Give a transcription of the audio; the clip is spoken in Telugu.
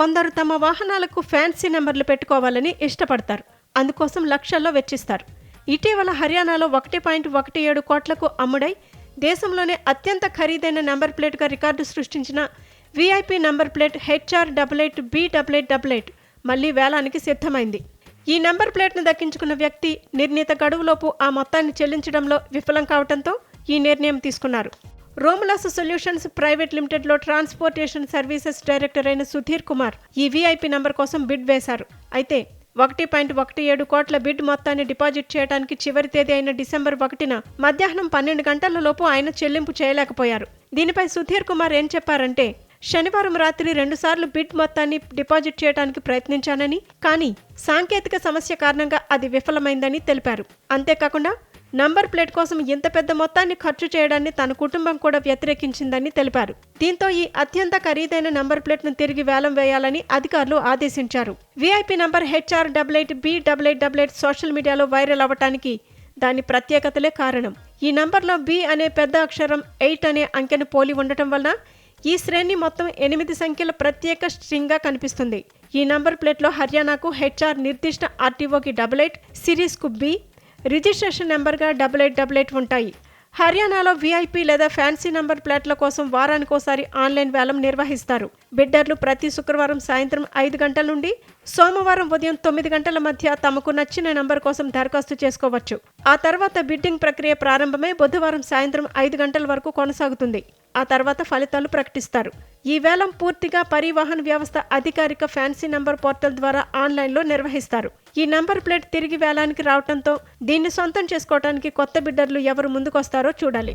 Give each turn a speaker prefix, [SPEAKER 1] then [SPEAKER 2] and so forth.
[SPEAKER 1] కొందరు తమ వాహనాలకు ఫ్యాన్సీ నెంబర్లు పెట్టుకోవాలని ఇష్టపడతారు. అందుకోసం లక్షల్లో వెచ్చిస్తారు. ఇటీవల హర్యానాలో ఒకటి పాయింట్ ఒకటి ఏడు కోట్లకు అమ్ముడై దేశంలోనే అత్యంత ఖరీదైన నెంబర్ ప్లేట్గా రికార్డు సృష్టించిన VIP number plate HR double eight B double eight double eight మళ్ళీ వేలానికి సిద్ధమైంది. ఈ నెంబర్ ప్లేట్ను దక్కించుకున్న వ్యక్తి నిర్ణీత గడువులోపు ఆ మొత్తాన్ని చెల్లించడంలో విఫలం కావడంతో ఈ నిర్ణయం తీసుకున్నారు. రోములాస్ సొల్యూషన్స్ ప్రైవేట్ లిమిటెడ్లో ట్రాన్స్పోర్టేషన్ సర్వీసెస్ డైరెక్టర్ అయిన సుధీర్ కుమార్ ఈ వీఐపీ నంబర్ కోసం బిడ్ వేశారు. అయితే ఒకటి పాయింట్ ఒకటి ఏడు కోట్ల బిడ్ మొత్తాన్ని డిపాజిట్ చేయడానికి చివరి తేదీ అయిన డిసెంబర్ ఒకటిన మధ్యాహ్నం పన్నెండు గంటల లోపు ఆయన చెల్లింపు చేయలేకపోయారు. దీనిపై సుధీర్ కుమార్ ఏం చెప్పారంటే శనివారం రాత్రి రెండుసార్లు బిడ్ మొత్తాన్ని డిపాజిట్ చేయడానికి ప్రయత్నించానని కానీ సాంకేతిక సమస్య కారణంగా అది విఫలమైందని తెలిపారు. అంతేకాకుండా నంబర్ ప్లేట్ కోసం ఇంత పెద్ద మొత్తాన్ని ఖర్చు చేయడాన్ని తన కుటుంబం కూడా వ్యతిరేకించిందని తెలిపారు. దీంతో ఈ అత్యంత ఖరీదైన నంబర్ ప్లేట్ను తిరిగి వేలం వేయాలని అధికారులు ఆదేశించారు. VIP number HR double eight B double eight double eight social మీడియాలో వైరల్ అవ్వటానికి దాని ప్రత్యేకతలే కారణం. ఈ నంబర్లో బి అనే పెద్ద అక్షరం ఎయిట్ అనే అంకెను పోలి ఉండటం వలన ఈ శ్రేణి మొత్తం ఎనిమిది సంఖ్యల ప్రత్యేక స్ట్రింగ్గా కనిపిస్తుంది. ఈ నంబర్ ప్లేట్లో హర్యానాకు హెచ్ఆర్ నిర్దిష్ట ఆర్టీఓకి డబల్ ఎయిట్ సిరీస్కు బి రిజిస్ట్రేషన్ నెంబర్గా డబల్ ఎయిట్ డబుల్ ఎయిట్ ఉంటాయి. హర్యానాలో వీఐపీ లేదా ఫ్యాన్సీ నంబర్ ప్లేట్ల కోసం వారానికోసారి ఆన్లైన్ వేలం నిర్వహిస్తారు. బిడ్డర్లు ప్రతి శుక్రవారం సాయంత్రం ఐదు గంటల నుండి సోమవారం ఉదయం తొమ్మిది గంటల మధ్య తమకు నచ్చిన నంబర్ కోసం దరఖాస్తు చేసుకోవచ్చు. ఆ తర్వాత బిడ్డింగ్ ప్రక్రియ ప్రారంభమై బుధవారం సాయంత్రం ఐదు గంటల వరకు కొనసాగుతుంది. ఆ తర్వాత ఫలితాలు ప్రకటిస్తారు. ఈ వేలం పూర్తిగా పరివాహన్ వ్యవస్థ అధికారిక ఫ్యాన్సీ నంబర్ పోర్టల్ ద్వారా ఆన్లైన్లో నిర్వహిస్తారు. ఈ నంబర్ ప్లేట్ తిరిగి వేలానికి రావడంతో దీన్ని సొంతం చేసుకోవడానికి కొత్త బిడ్డర్లు ఎవరు ముందుకొస్తారో చూడాలి.